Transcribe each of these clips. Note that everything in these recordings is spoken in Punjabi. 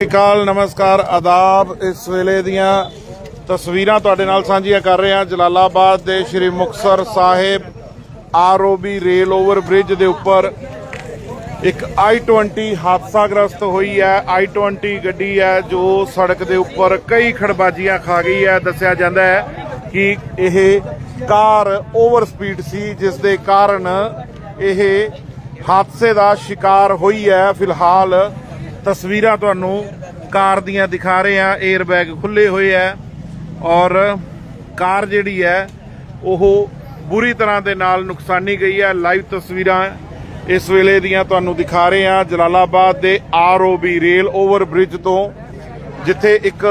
ਸਤਿ ਸ਼੍ਰੀ ਅਕਾਲ, ਨਮਸਕਾਰ, ਆਦਾਬ। ਇਸ ਵੇਲੇ ਦੀਆਂ ਤਸਵੀਰਾਂ ਤੁਹਾਡੇ ਨਾਲ ਸਾਂਝੀਆਂ ਕਰ ਰਹੇ ਹਾਂ। ਜਲਾਲਾਬਾਦ ਦੇ Shri Muktsar Sahib ROB rail over bridge ਦੇ ਉੱਪਰ ਇੱਕ i20 ਹਾਦਸਾਗ੍ਰਸਤ ਹੋਈ ਹੈ। i20 ਗੱਡੀ ਹੈ, ਜੋ ਸੜਕ ਦੇ ਉੱਪਰ ਕਈ ਖੜਬਾਜੀਆਂ ਖਾ ਗਈ ਹੈ। ਦੱਸਿਆ ਜਾਂਦਾ ਹੈ ਕਿ ਇਹ ਕਾਰ ਓਵਰ ਸਪੀਡ ਸੀ, ਜਿਸ ਦੇ ਕਾਰਨ ਇਹ ਹਾਦਸੇ ਦਾ ਸ਼ਿਕਾਰ ਹੋਈ ਹੈ। ਫਿਲਹਾਲ ਤਸਵੀਰਾਂ ਤੁਹਾਨੂੰ ਕਾਰ ਦੀਆਂ ਦਿਖਾ ਰਹੇ ਆ 에ਅਰ ਬੈਗ ਖੁੱਲੇ ਹੋਏ ਆ ਔਰ ਕਾਰ ਜਿਹੜੀ ਹੈ, ਉਹ ਬੁਰੀ ਤਰ੍ਹਾਂ ਦੇ ਨਾਲ ਨੁਕਸਾਨੀ ਗਈ ਹੈ। ਲਾਈਵ ਤਸਵੀਰਾਂ ਇਸ ਵੇਲੇ ਦੀਆਂ ਤੁਹਾਨੂੰ ਦਿਖਾ ਰਹੇ ਹਾਂ। ਜਲਾਲਾਬਾਦ ਦੇ ਆਰਓਬੀ ਰੇਲ ਓਵਰ ਬ੍ਰਿਜ ਤੋਂ, ਜਿੱਥੇ ਇੱਕ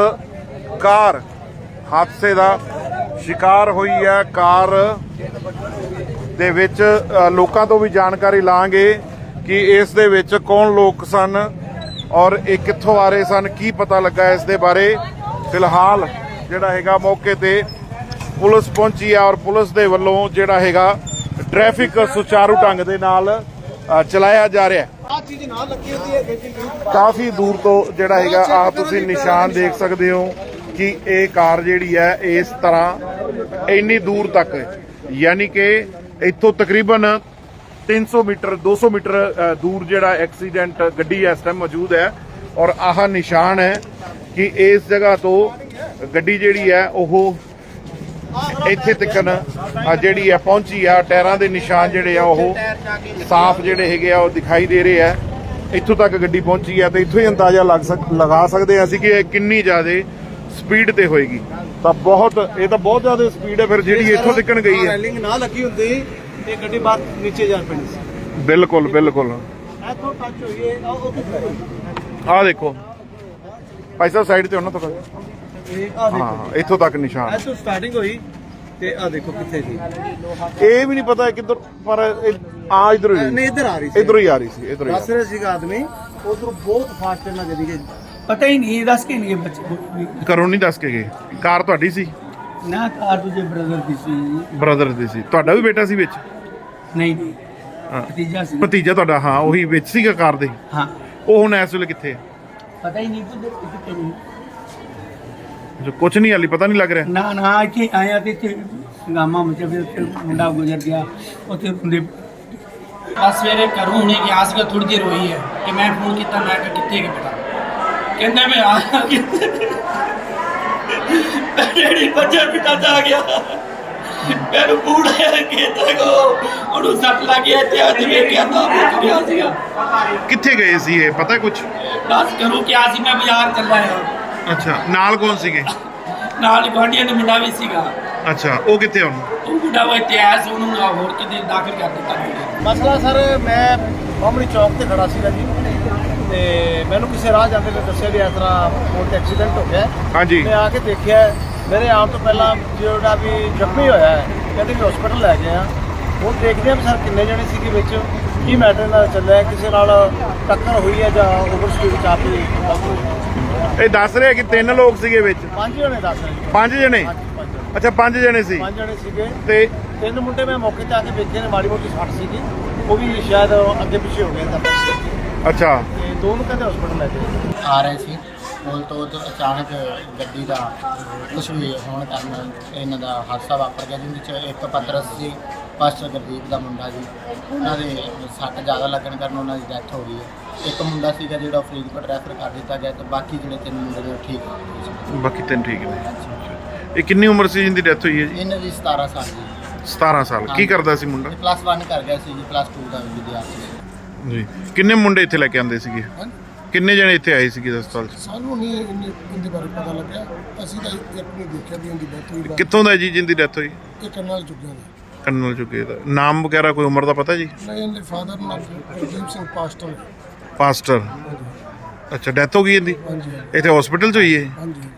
ਕਾਰ ਹਾਦਸੇ ਦਾ ਸ਼ਿਕਾਰ ਹੋਈ ਹੈ। ਕਾਰ ਦੇ ਵਿੱਚ ਲੋਕਾਂ ਤੋਂ ਵੀ ਜਾਣਕਾਰੀ ਲਾਂਗੇ ਕਿ ਇਸ ਦੇ ਵਿੱਚ ਕੌਣ ਲੋਕ ਸਨ ਔਰ ਇਹ ਕਿੱਥੋਂ ਆ ਰਹੇ ਸਨ ਕੀ ਪਤਾ ਲੱਗਾ ਇਸ ਦੇ ਬਾਰੇ। ਫਿਲਹਾਲ ਜਿਹੜਾ ਹੈਗਾ ਮੌਕੇ ਤੇ ਪੁਲਿਸ ਪਹੁੰਚੀ ਹੈ ਔਰ ਪੁਲਿਸ ਦੇ ਵੱਲੋਂ ਜਿਹੜਾ ਹੈਗਾ ਟ੍ਰੈਫਿਕ ਸੁਚਾਰੂ ਢੰਗ ਦੇ ਨਾਲ ਚਲਾਇਆ ਜਾ ਰਿਹਾ ਹੈ। ਆ ਕਾਫੀ ਦੂਰ ਤੋਂ ਜਿਹੜਾ ਹੈਗਾ ਆਹ ਤੁਸੀਂ ਨਿਸ਼ਾਨ ਦੇਖ ਸਕਦੇ ਹੋ ਕਿ ਇਹ ਕਾਰ ਜਿਹੜੀ ਹੈ ਇਸ ਤਰ੍ਹਾਂ ਇੰਨੀ ਦੂਰ ਤੱਕ ਯਾਨੀ ਕਿ ਇੱਥੋਂ ਤਕਰੀਬਨ 300 ਮੀਟਰ 200 ਮੀਟਰ ਦੂਰ ਜਿਹੜਾ ਐਕਸੀਡੈਂਟ ਗੱਡੀ ਇਸ ਟਾਈਮ ਮੌਜੂਦ ਹੈ। ਔਰ ਆਹ ਨਿਸ਼ਾਨ ਹੈ ਕਿ ਇਸ ਜਗ੍ਹਾ ਤੋਂ ਗੱਡੀ ਜਿਹੜੀ ਹੈ ਉਹ ਇੱਥੇ ਤੱਕਨ ਆ ਜਿਹੜੀ ਹੈ ਪਹੁੰਚੀ ਆ। ਟਾਇਰਾਂ ਦੇ ਨਿਸ਼ਾਨ ਜਿਹੜੇ ਆ ਉਹ ਸਾਫ਼ ਜਿਹੜੇ ਹੈਗੇ ਆ ਉਹ ਦਿਖਾਈ ਦੇ ਰਹੇ ਆ। ਇੱਥੋਂ ਤੱਕ ਗੱਡੀ ਪਹੁੰਚੀ ਆ ਤੇ ਇੱਥੋਂ ਹੀ ਅੰਦਾਜ਼ਾ ਲੱਗ ਸਕ ਲਗਾ ਸਕਦੇ ਆ ਅਸੀਂ ਕਿ ਇਹ ਕਿੰਨੀ ਜ਼ਿਆਦਾ ਸਪੀਡ ਤੇ ਹੋਏਗੀ। ਤਾਂ ਬਹੁਤ ਇਹ ਤਾਂ ਬਹੁਤ ਜ਼ਿਆਦਾ ਸਪੀਡ ਹੈ ਫਿਰ ਜਿਹੜੀ ਇੱਥੋਂ ਤੱਕਨ ਗਈ ਹੈ। ਰੈਲਿੰਗ ਨਾ ਲੱਗੀ ਹੁੰਦੀ ਇਹ ਗੱਡੀ ਬਾਹਰ ਨੀਚੇ ਜਾ ਪੈਣੀ ਸੀ। ਬਿਲਕੁਲ ਬਿਲਕੁਲ। ਇੱਥੋਂ ਟੱਚ ਹੋਈ ਹੈ ਉਹ ਕਿੱਥੇ ਆਹ ਦੇਖੋ। ਭਾਈ ਸਾਹਿਬ ਸਾਈਡ ਤੇ ਉਹਨਾਂ ਤੋਂ ਇਹ ਆ ਦੇਖੋ। ਹਾਂ ਇੱਥੋਂ ਤੱਕ ਨਿਸ਼ਾਨ। ਇੱਥੋਂ ਸਟਾਰਟਿੰਗ ਹੋਈ ਤੇ ਆ ਦੇਖੋ ਕਿੱਥੇ ਸੀ। ਇਹ ਵੀ ਨਹੀਂ ਪਤਾ ਕਿੱਧਰ ਪਰ ਇਹ- ਆ ਇਧਰ ਹੀ। ਨਹੀਂ ਇੱਧਰ ਆ ਰਹੀ ਸੀ। ਇਧਰੋਂ ਹੀ ਆ ਰਹੀ ਸੀ ਇਧਰੋਂ ਹੀ ਦੱਸ ਰਿਹਾ। ਸੀਗਾ ਆਦਮੀ ਉਧਰ ਬਹੁਤ ਫਾਸਟ ਨਾਲ ਗੱਡੀ ਗਈ ਪਤਾ ਹੀ ਨਹੀਂ ਦੱਸ ਕੇ ਨਹੀਂ ਬੱਚੇ ਘਰੋਂ ਨਹੀਂ ਦੱਸ ਕੇ ਗਏ। ਕਾਰ ਤੁਹਾਡੀ ਸੀ? ਨਾ ਕਾਰ ਦੂਜੇ ਬ੍ਰਦਰ ਦੀ ਸੀ। ਬ੍ਰਦਰ ਦੀ ਸੀ। ਤੁਹਾਡਾ ਵੀ ਬੇਟਾ ਸੀ ਵਿੱਚ? ਨਹੀਂ ਨਹੀਂ ਹਾਂ। ਭਤੀਜਾ ਸੀ ਭਤੀਜਾ ਤੁਹਾਡਾ ਹਾਂ ਉਹੀ ਵਿੱਚ ਸੀਗਾ ਕਾਰ ਦੇ ਹਾਂ ਉਹ ਹੁਣ ਇਸ ਵੇਲੇ ਕਿੱਥੇ ਹੈ ਪਤਾ ਹੀ ਨਹੀਂ ਕਿੱਧਰ ਕਿੱਥੇ ਨਹੀਂ ਜੋ ਕੁਝ ਨਹੀਂ ਹਾਲੀ ਪਤਾ ਨਹੀਂ ਲੱਗ ਰਿਹਾ ਨਾ ਨਾ ਇੱਥੇ ਆਇਆ ਤੇ ਇੱਥੇ ਗਾਮਾ ਮਚੇ ਫਿਰ ਉੱਥੇ ਮੁੰਡਾ ਗੁਜ਼ਰ ਗਿਆ ਉੱਥੇ ਹੁੰਦੇ ਬਸ ਸਵੇਰੇ ਘਰੋਂ ਹੁਣੇ ਗਿਆ ਸੀਗਾ ਥੋੜੀ ਦੇਰ ਹੋਈ ਹੈ ਕਿ ਮੈਂ ਫੋਨ ਕੀਤਾ ਮੈਂ ਕਿ ਕਿੱਥੇ ਕਿ ਬੇਟਾ ਕਹਿੰਦਾ ਮੈਂ ਆ ਗਿਆ ਡੈਡੀ ਬੱਚਾ ਪਿਤਾ ਜਾ ਗਿਆ ਮੈਨੂੰ ਬੂੜਾ ਕੋ ਉਹਨੂੰ ਸੱਟ ਲੱਗ ਤੇ ਅੱਜ ਵੇਖਿਆ ਤਾਂ ਮੁੱਕ ਗਿਆ ਸੀਗਾ। ਕਿੱਥੇ ਗਏ ਸੀ ਇਹ? ਪਤਾ ਕੁਝ ਬਸ ਕਰੂੰ ਕਿਆ ਸੀ ਮੈਂ ਬਾਜ਼ਾਰ ਚੱਲਾ ਆ ਅੱਛਾ ਨਾਲ ਕੌਣ ਸੀਗੇ? ਨਾਲ ਗੁਆਂਢੀਆਂ ਦਾ ਮੁੰਡਾ ਵੀ ਸੀਗਾ। ਅੱਛਾ ਉਹ ਕਿੱਥੇ ਹੁਣ ਉਹ ਮੁੰਡਾ ਉਹ ਇੱਥੇ ਆਇਆ ਸੀ ਉਹਨੂੰ ਹੋਰ ਕਿਤੇ ਦਾਖਲ ਕਰ ਦਿੱਤਾ। ਮਸਲਾ ਸਰ ਮੈਂ ਬਾਹਮਣੀ ਚੌਕ ਤੇ ਖੜਾ ਸੀਗਾ ਜੀ। ਤੇ ਮੈਨੂੰ ਕਿਸੇ ਰਾਹ ਜਾਂਦੇ ਨੇ ਦੱਸਿਆ ਵੀ ਇਸ ਤਰ੍ਹਾਂ ਤੇ ਐਕਸੀਡੈਂਟ ਹੋ ਗਿਆ। ਹਾਂਜੀ। ਮੈਂ ਆ ਕੇ ਦੇਖਿਆ ਮੇਰੇ ਆਉਣ ਤੋਂ ਪਹਿਲਾਂ ਜਿਹੜਾ ਵੀ ਜ਼ਖਮੀ ਹੋਇਆ ਹੈ ਕਹਿੰਦੇ ਵੀ ਹਸਪੀਟਲ ਲੈ ਗਏ ਆ। ਹੁਣ ਦੇਖਦੇ ਆ ਵੀ ਸਰ ਕਿੰਨੇ ਜਣੇ ਸੀਗੇ ਵਿੱਚ ਕੀ ਮੈਟਰ ਨਾਲ ਚੱਲਿਆ ਕਿਸੇ ਨਾਲ ਟੱਕਰ ਹੋਈ ਹੈ ਜਾਂ ਓਵਰ ਸਪੀਡ ਚਾਪ ਲਈ ਇਹ ਦੱਸ ਰਿਹਾ ਕਿ ਤਿੰਨ ਲੋਕ ਸੀਗੇ ਵਿੱਚ? ਪੰਜ ਜਣੇ ਦੱਸ ਰਹੇ। ਪੰਜ ਜਣੇ। ਅੱਛਾ ਪੰਜ ਜਣੇ ਸੀ। ਪੰਜ ਜਣੇ ਸੀਗੇ। ਤੇ ਤਿੰਨ ਮੁੰਡੇ ਮੈਂ ਮੌਕੇ ਤੇ ਆ ਕੇ ਵੇਖੇ ਨੇ ਮਾੜੀ ਮੋਟੀ ਸੱਟ ਸੀਗੀ। ਉਹ ਵੀ ਸ਼ਾਇਦ ਅੱਗੇ ਪਿੱਛੇ ਹੋ ਗਏ ਤਾਂ। ਅੱਛਾ। ਤੇ ਦੋ ਨੂੰ ਕਹਿੰਦੇ ਹਸਪੀਟਲ ਲੈ ਗਏ। ਆ ਰਹੇ ਸੀ। ਪੁਲ ਤੋਂ ਤੇ ਅਚਾਨਕ ਗੱਡੀ ਦਾ ਕੁਝ ਵੀ ਹੋਣ ਕਾਰਨ ਇਹਨਾਂ ਦਾ ਹਾਦਸਾ ਵਾਪਰ ਗਿਆ ਜਿਹਦੇ ਵਿੱਚ ਇੱਕ ਪਤਰਸ ਸੀ ਪਾਸਟਰ ਗੁਰਦੀਪ ਦਾ ਮੁੰਡਾ ਜੀ। ਉਹਨਾਂ ਦੇ ਸੱਟ ਜ਼ਿਆਦਾ ਲੱਗਣ ਕਾਰਨ ਉਹਨਾਂ ਦੀ ਡੈਥ ਹੋ ਗਈ ਹੈ। ਇੱਕ ਮੁੰਡਾ ਸੀਗਾ ਜਿਹੜਾ ਫਰੀਦਕੋਟ ਰੈਫਰ ਕਰ ਦਿੱਤਾ ਗਿਆ ਤੇ ਬਾਕੀ ਜਿਹੜੇ ਤਿੰਨ ਮੁੰਡੇ ਨੇ ਉਹ ਠੀਕ ਹੋ ਗਏ ਸੀ। ਬਾਕੀ ਤਿੰਨ ਠੀਕ ਨੇ। ਇਹ ਕਿੰਨੀ ਉਮਰ ਸੀ ਜਿੰਦੀ ਡੈਥ ਹੋਈ ਹੈ ਜੀ? ਇਹਨਾਂ ਦੀ 17 ਸਾਲ ਦੀ। 17 ਸਾਲ। ਕੀ ਕਰਦਾ ਸੀ ਮੁੰਡਾ? ਪਲੱਸ 1 ਕਰ ਗਿਆ ਸੀ ਜੀ ਪਲੱਸ 2 ਦਾ ਵਿਦਿਆਰਥੀ ਜੀ। ਕਿੰਨੇ ਮੁੰਡੇ ਇੱਥੇ ਲੈ ਕੇ ਆਂਦੇ ਸੀਗੇ? ਕਿੰਨੇ ਜਣੇ ਇੱਥੇ ਆਏ ਸੀਗੇ ਹਸਪਤਾਲ 'ਚ? ਸਾਨੂੰ ਨਹੀਂ ਇਹਨੇ- ਇਹਦੇ ਬਾਰੇ ਪਤਾ ਲੱਗਿਆ। ਅਸੀਂ ਤਾਂ ਇੱਕ ਨੂੰ ਦੇਖਿਆ ਵੀ ਇਹਦੀ ਡੈਥ ਹੋਈ ਬਾਅਦ ਕਿੱਥੋਂ ਦਾ ਜੀ ਜਿੰਦੀ ਡੈਥ ਹੋਈ? ਇਹ ਕਰਨਾਲ ਚੁੱਕਿਆ ਨੇ ਕਰਨਲ ਚੁੱਕੇ ਦਾ। ਨਾਮ ਵਗੈਰਾ ਕੋਈ ਉਮਰ ਦਾ ਪਤਾ ਜੀ? ਨਹੀਂ ਇਹਦੇ ਫਾਦਰ ਨਾਲ ਗੁਰਦੀਪ ਸਿੰਘ ਪਾਸਟਰ। ਪਾਸਟਰ। ਅੱਛਾ ਡੈਥ ਹੋ ਗਈ ਇਹਦੀ? ਹਾਂਜੀ ਇੱਥੇ ਹਸਪੀਟਲ 'ਚ ਹੋਈ ਹੈ ਹਾਂਜੀ।